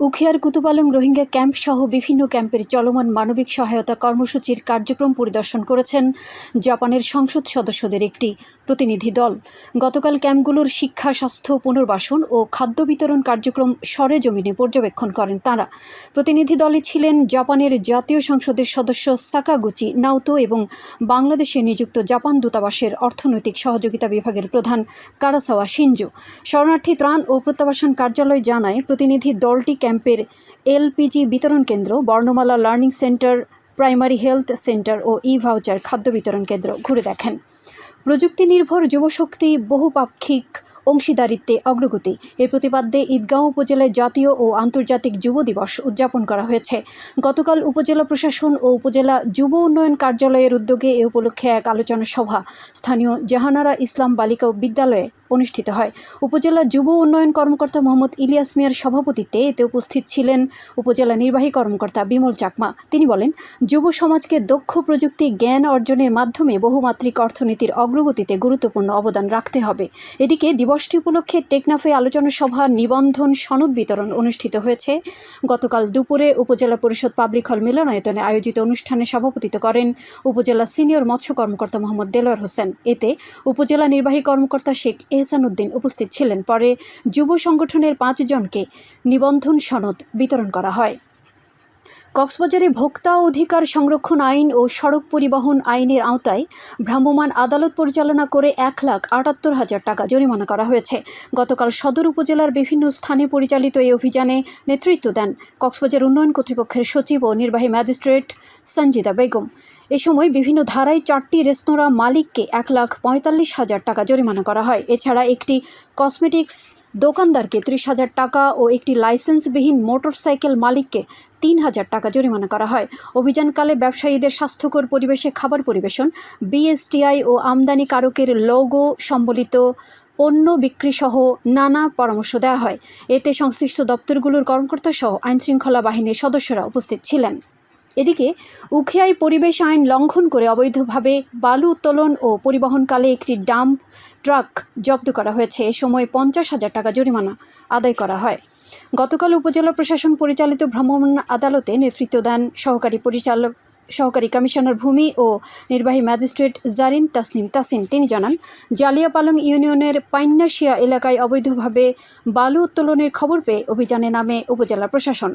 উখিয়ার Kutupalong Rohingya camp সহ বিভিন্ন ক্যাম্পের চলমান মানবিক সহায়তা কর্মসূচির কার্যক্রম পরিদর্শন করেছেন জাপানের সংসদ সদস্যদের একটি প্রতিনিধি দল। গতকাল ক্যাম্পগুলোর শিক্ষা, স্বাস্থ্য, পুনর্বাসন ও খাদ্য বিতরণ কার্যক্রম সরেজমিনে পর্যবেক্ষণ করেন তাঁরা। প্রতিনিধি দলে ছিলেন জাপানের জাতীয় সংসদের সদস্য সাকাগুচি নাওতো এবং বাংলাদেশে নিযুক্ত জাপান দূতাবাসের অর্থনৈতিক সহযোগিতা বিভাগের প্রধান কারাসাওয়া সিনজু শরণার্থী ত্রাণ ও প্রত্যাবাসন কার্যালয় জানায়, প্রতিনিধি দলটি ক্যাম্পের এলপিজি বিতরণ কেন্দ্র, বর্ণমালা learning centre, primary health centre ও ই ভাউচার খাদ্য বিতরণ কেন্দ্র ঘুরে দেখেন। প্রযুক্তি নির্ভর যুবশক্তি বহুপাক্ষিক অংশীদারিত্বে অগ্রগতি। এ প্রতিপাদ্যে ঈদগাঁও উপজেলায় জাতীয় ও আন্তর্জাতিক যুব দিবস উদযাপন করা হয়েছে। গতকাল উপজেলা প্রশাসন ও উপজেলা যুব উন্নয়ন কার্যালয়ের উদ্যোগে এ উপলক্ষে এক আলোচনা সভা। স্থানীয় জাহানারা ইসলাম বালিকা বিদ্যালয়ে অনুষ্ঠিত হয়। উপজেলা যুব উন্নয়ন কর্মকর্তা মোহাম্মদ ইলিয়াস মিয়ার সভাপতিত্বে এতে উপস্থিত ছিলেন উপজেলা নির্বাহী কর্মকর্তা বিমল চাকমা। তিনি বলেন, যুব সমাজকে দক্ষ প্রযুক্তি, জ্ঞান অর্জনের মাধ্যমে বহুমাত্রিক অর্থনীতির অগ্রগতিতে গুরুত্বপূর্ণ অবদান রাখতে হবে। এদিকে দিবসটি উপলক্ষে টেকনাফে আলোচনা সভা, নিবন্ধন, সনদ বিতরণ অনুষ্ঠিত হয়েছে। গতকাল দুপুরে উপজেলা পরিষদ পাবলিক হল মিলনায়তনে আয়োজিত অনুষ্ঠানে সভাপতিত্ব করেন উপজেলা সিনিয়র মৎস্য কর্মকর্তা মোহাম্মদ দেলোয়ার হোসেন। এতে উপজেলা নির্বাহী কর্মকর্তা শেখ এহসান উদ্দিন উপস্থিত ছিলেন। পরে যুব সংগঠনের পাঁচজনকে নিবন্ধন সনদ বিতরণ করা হয়। কক্সবাজারে ভোক্তা অধিকার সংরক্ষণ আইন ও সড়ক পরিবহন আইনের আওতায় ভ্রাম্যমাণ আদালত পরিচালনা করে এক লাখ আটাত্তর হাজার টাকা জরিমানা করা হয়েছে। গতকাল সদর উপজেলার বিভিন্ন স্থানে পরিচালিত এই অভিযানে নেতৃত্ব দেন কক্সবাজার উন্নয়ন কর্তৃপক্ষের সচিব ও নির্বাহী ম্যাজিস্ট্রেট সঞ্জিতা বেগম। এ সময় বিভিন্ন ধারায় চারটি রেস্তোরাঁ মালিককে এক লাখ পঁয়তাল্লিশ হাজার টাকা জরিমানা করা হয়। এছাড়া একটি কসমেটিক্স দোকানদারকে ত্রিশ হাজার টাকা ও একটি লাইসেন্সবিহীন মোটরসাইকেল মালিককে তিন হাজার টাকা জরিমানা করা হয়। অভিযানকালে ব্যবসায়ীদের স্বাস্থ্যকর পরিবেশে খাবার পরিবেশন, বিএসটিআই ও আমদানিকারকের লোগো সম্বলিত পণ্য বিক্রিসহ নানা পরামর্শ দেওয়া হয়। এতে সংশ্লিষ্ট দপ্তরগুলোর কর্মকর্তা সহ আইনশৃঙ্খলা বাহিনীর সদস্যরা উপস্থিত ছিলেন। এদিকে উখিয়ায় পরিবেশ আইন লঙ্ঘন করে অবৈধভাবে বালু উত্তোলন ও পরিবহনকালে একটি ডাম্প ট্রাক জব্দ করা হয়েছে। এ সময় পঞ্চাশ হাজার টাকা জরিমানা আদায় করা হয়। গতকাল উপজেলা প্রশাসন পরিচালিত ভ্রাম্যমাণ আদালতে নেতৃত্ব দেন সহকারী পরিচালক সহকারী কমিশনার ভূমি ও নির্বাহী ম্যাজিস্ট্রেট জারিন তাসনিম তাসিন। তিনি জানান জালিয়াপালং ইউনিয়নের পাইন্নাশিয়া এলাকায় অবৈধভাবে বালু উত্তোলনের খবর পেয়ে অভিযানে নামে উপজেলা প্রশাসন।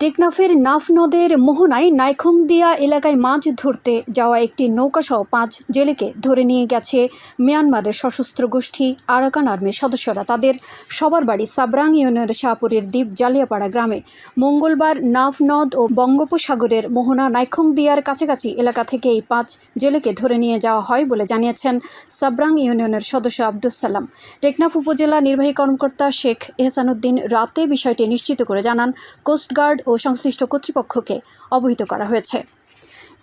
টেকনাফের নাফ নদের মোহনায় নাইখংদিয়া এলাকায় মাছ ধরতে যাওয়া একটি নৌকাসহ পাঁচ জেলেকে ধরে নিয়ে গেছে মিয়ানমারের সশস্ত্র গোষ্ঠী আরাকান আর্মির সদস্যরা। তাদের সবার বাড়ি সাবরাং ইউনিয়নের শাহপুরের দ্বীপ জালিয়াপাড়া গ্রামে। মঙ্গলবার নাফ নদ ও বঙ্গোপসাগরের মোহনা নাইখংদিয়ার কাছাকাছি এলাকা থেকে এই পাঁচ জেলেকে ধরে নিয়ে যাওয়া হয় বলে জানিয়েছেন সাবরাং ইউনিয়নের সদস্য আব্দুস সালাম। টেকনাফ উপজেলা নির্বাহী কর্মকর্তা শেখ এহসানুদ্দিন রাতে বিষয়টি নিশ্চিত করে জানান, কোস্টগার্ড ও সংশ্লিষ্ট কর্তৃপক্ষকে অবহিত করা হয়েছে।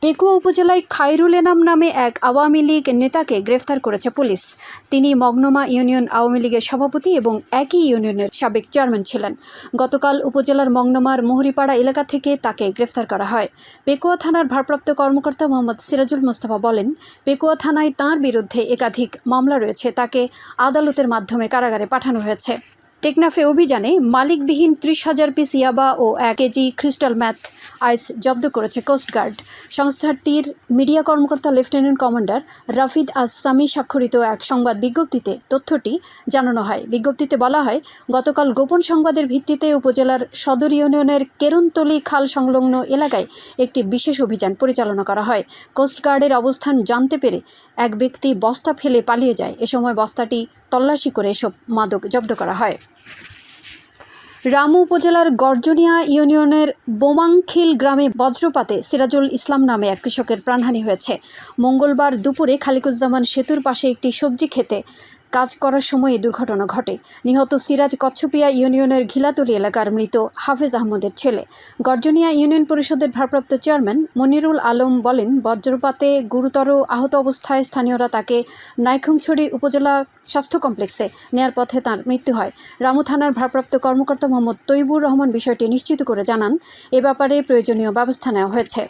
পেকুয়া উপজেলায় খায়রুল এনাম নামে এক আওয়ামী লীগ নেতাকে গ্রেফতার করেছে পুলিশ। তিনি মগনমা ইউনিয়ন আওয়ামী লীগের সভাপতি এবং একই ইউনিয়নের সাবেক চেয়ারম্যান ছিলেন। গতকাল উপজেলার মগনমার মোহরিপাড়া এলাকা থেকে তাকে গ্রেফতার করা হয়। পেকুয়া থানার ভারপ্রাপ্ত কর্মকর্তা মোহাম্মদ সিরাজুল মোস্তফা বলেন, পেকুয়া থানায় তাঁর বিরুদ্ধে একাধিক মামলা রয়েছে, তাকে আদালতের মাধ্যমে কারাগারে পাঠানো হয়েছে। টেকনাফে অভিযানে মালিকবিহীন ত্রিশ হাজার পিস ইয়াবা ও এক কেজি ক্রিস্টাল ম্যাথ আইস জব্দ করেছে কোস্টগার্ড সংস্থাটির মিডিয়া কর্মকর্তা লেফটেন্যান্ট কমান্ডার রাফিদ আসামি স্বাক্ষরিত এক সংবাদ বিজ্ঞপ্তিতে তথ্যটি জানানো হয়। বিজ্ঞপ্তিতে বলা হয়, গতকাল গোপন সংবাদের ভিত্তিতে উপজেলার সদর ইউনিয়নের কেরুনতলি খাল সংলগ্ন এলাকায় একটি বিশেষ অভিযান পরিচালনা করা হয়। কোস্টগার্ডের অবস্থান জানতে পেরে এক ব্যক্তি বস্তা ফেলে পালিয়ে যায়। এ সময় বস্তাটি তল্লাশি করে এসব মাদক জব্দ করা হয়। রামু উপজেলার গর্জনিয়া ইউনিয়নের বোমাংখিল গ্রামে বজ্রপাতে সিরাজুল ইসলাম নামে এক কৃষকের প্রাণহানি হয়েছে। মঙ্গলবার দুপুরে খালিকুজ্জামান সেতুর পাশে একটি সবজি খেতে কাজ করার সময় এই দুর্ঘটনা ঘটে। নিহত সিরাজ কচ্ছপিয়া ইউনিয়নের ঘিলাতলি এলাকার মৃত হাফেজ আহমদের ছেলে। গর্জনিয়া ইউনিয়ন পরিষদের ভারপ্রাপ্ত চেয়ারম্যান মনিরুল আলম বলেন, বজ্রপাতে গুরুতর আহত অবস্থায় স্থানীয়রা তাকে নাইখংছড়ি উপজেলা স্বাস্থ্য কমপ্লেক্সে নেয়ার পথে তার মৃত্যু হয়। রামু থানার ভারপ্রাপ্ত কর্মকর্তা মোহাম্মদ তৈবুর রহমান বিষয়টি নিশ্চিত করে জানান, এ ব্যাপারে প্রয়োজনীয় ব্যবস্থা নেওয়া হয়েছে।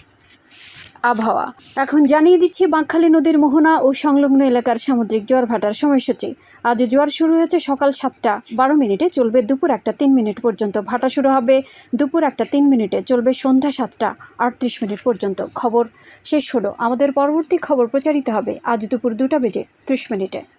আবহাওয়া। এখন জানিয়ে দিচ্ছি, বাঁকখালী নদীর মোহনা ও সংলগ্ন এলাকার সামুদ্রিক জোয়ার ভাটার সময়সূচি। আজ জোয়ার শুরু হয়েছে সকাল সাতটা, বারো মিনিটে চলবে দুপুর একটা তিন মিনিট পর্যন্ত। ভাটা শুরু হবে দুপুর একটা তিন মিনিটে, চলবে সন্ধ্যা সাতটা, আটত্রিশ মিনিট পর্যন্ত। খবর শেষ হলো। আমাদের পরবর্তী খবর প্রচারিত হবে আজ দুপুর দুটা বেজে ত্রিশ মিনিটে।